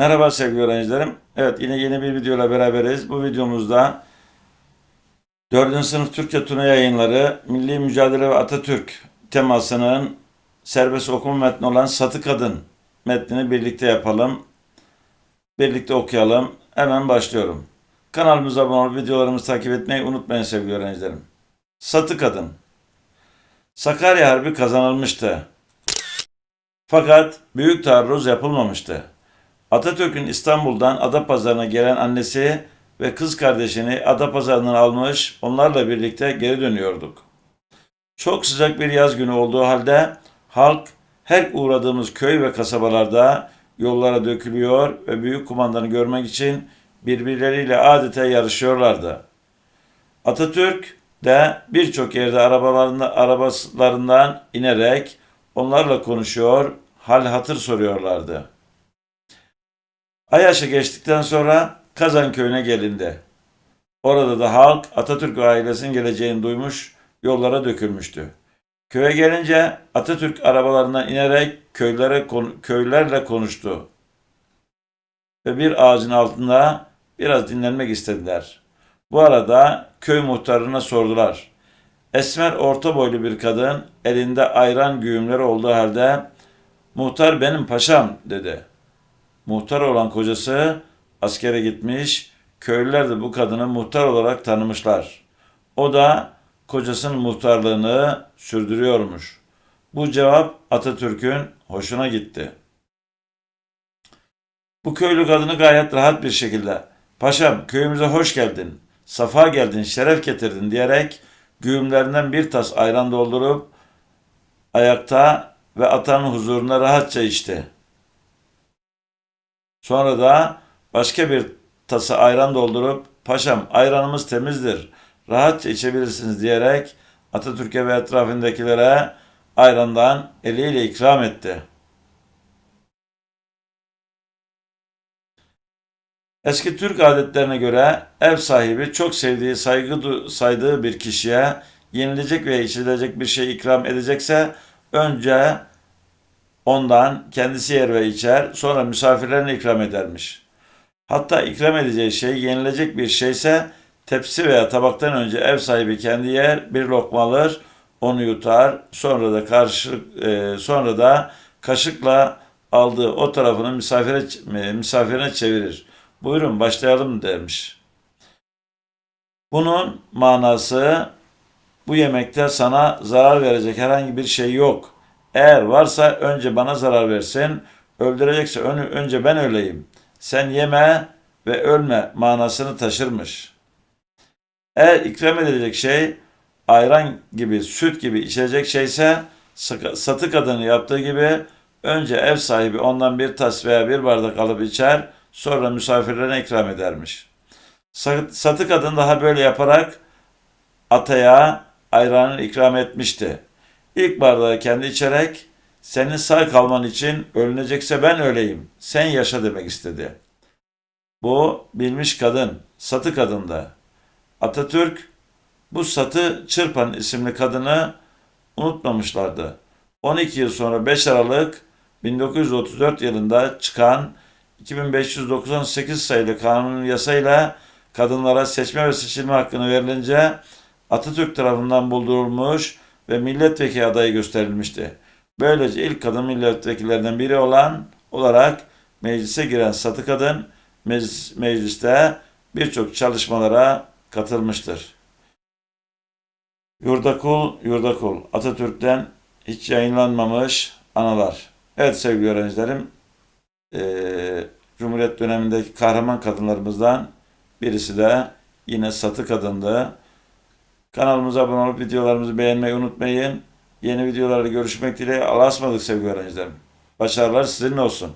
Merhaba sevgili öğrencilerim. Evet yine yeni bir videoyla beraberiz. Bu videomuzda 4. sınıf Türkçe Tuna yayınları Milli Mücadele ve Atatürk temasının serbest okuma metni olan Satı Kadın metnini birlikte yapalım. Birlikte okuyalım. Hemen başlıyorum. Kanalımıza abone olup videolarımızı takip etmeyi unutmayın sevgili öğrencilerim. Satı Kadın Sakarya Harbi kazanılmıştı. Fakat büyük taarruz yapılmamıştı. Atatürk'ün İstanbul'dan Adapazarı'na gelen annesi ve kız kardeşini Adapazarı'ndan almış, onlarla birlikte geri dönüyorduk. Çok sıcak bir yaz günü olduğu halde halk her uğradığımız köy ve kasabalarda yollara dökülüyor ve büyük kumandanı görmek için birbirleriyle adeta yarışıyorlardı. Atatürk de birçok yerde arabalarında, arabalarından inerek onlarla konuşuyor, hal hatır soruyorlardı. Ayaş'a geçtikten sonra Kazan köyüne gelindi. Orada da halk Atatürk ailesinin geleceğini duymuş, yollara dökülmüştü. Köye gelince Atatürk arabalarından inerek köylere köylerle konuştu. Ve bir ağacın altında biraz dinlenmek istediler. Bu arada köy muhtarına sordular. Esmer orta boylu bir kadın elinde ayran güğümleri olduğu halde muhtar benim paşam dedi. Muhtar olan kocası askere gitmiş, köylüler de bu kadını muhtar olarak tanımışlar. O da kocasının muhtarlığını sürdürüyormuş. Bu cevap Atatürk'ün hoşuna gitti. Bu köylü kadını gayet rahat bir şekilde "Paşam, köyümüze hoş geldin, safa geldin, şeref getirdin." diyerek güğümlerinden bir tas ayran doldurup ayakta ve atanın huzuruna rahatça içti. Sonra da başka bir tası ayran doldurup paşam ayranımız temizdir, rahatça içebilirsiniz diyerek Atatürk'e ve etrafındakilere ayrandan eliyle ikram etti. Eski Türk adetlerine göre ev sahibi çok sevdiği, saygı saydığı bir kişiye yenilecek veya içilecek bir şey ikram edecekse önce ondan kendisi yer ve içer, sonra misafirlerine ikram edermiş. Hatta ikram edeceği şey yenilecek bir şeyse tepsi veya tabaktan önce ev sahibi kendi yer, bir lokma alır, onu yutar, sonra da karşı e, sonra da kaşıkla aldığı o tarafını misafire e, misafirine çevirir. Buyurun başlayalım demiş. Bunun manası bu yemekte sana zarar verecek herhangi bir şey yok. Eğer varsa önce bana zarar versin, öldürecekse ön- önce ben öleyim. Sen yeme ve ölme manasını taşırmış. Eğer ikram edilecek şey ayran gibi, süt gibi içecek şeyse satı kadını yaptığı gibi önce ev sahibi ondan bir tas veya bir bardak alıp içer, sonra misafirlerine ikram edermiş. Sa- Satı kadın daha böyle yaparak ataya ayranını ikram etmişti. İlk bardağı kendi içerek senin sağ kalman için ölünecekse ben öleyim, sen yaşa demek istedi. Bu bilmiş kadın, satı kadındı. Atatürk bu satı Çırpan isimli kadını unutmamışlardı. 12 yıl sonra 5 Aralık 1934 yılında çıkan 2598 sayılı kanunun yasayla kadınlara seçme ve seçilme hakkını verilince Atatürk tarafından buldurulmuş ve milletvekili adayı gösterilmişti. Böylece ilk kadın milletvekillerinden biri olan olarak meclise giren Satı Kadın meclis, mecliste birçok çalışmalara katılmıştır. Yurdakul, Yurdakul Atatürk'ten hiç yayınlanmamış analar. Evet sevgili öğrencilerim, eee, Cumhuriyet dönemindeki kahraman kadınlarımızdan birisi de yine Satı Kadın'dı. Kanalımıza abone olup videolarımızı beğenmeyi unutmayın. Yeni videolarda görüşmek dileğiyle. Allah'a ısmarladık sevgili öğrencilerim. Başarılar sizinle olsun.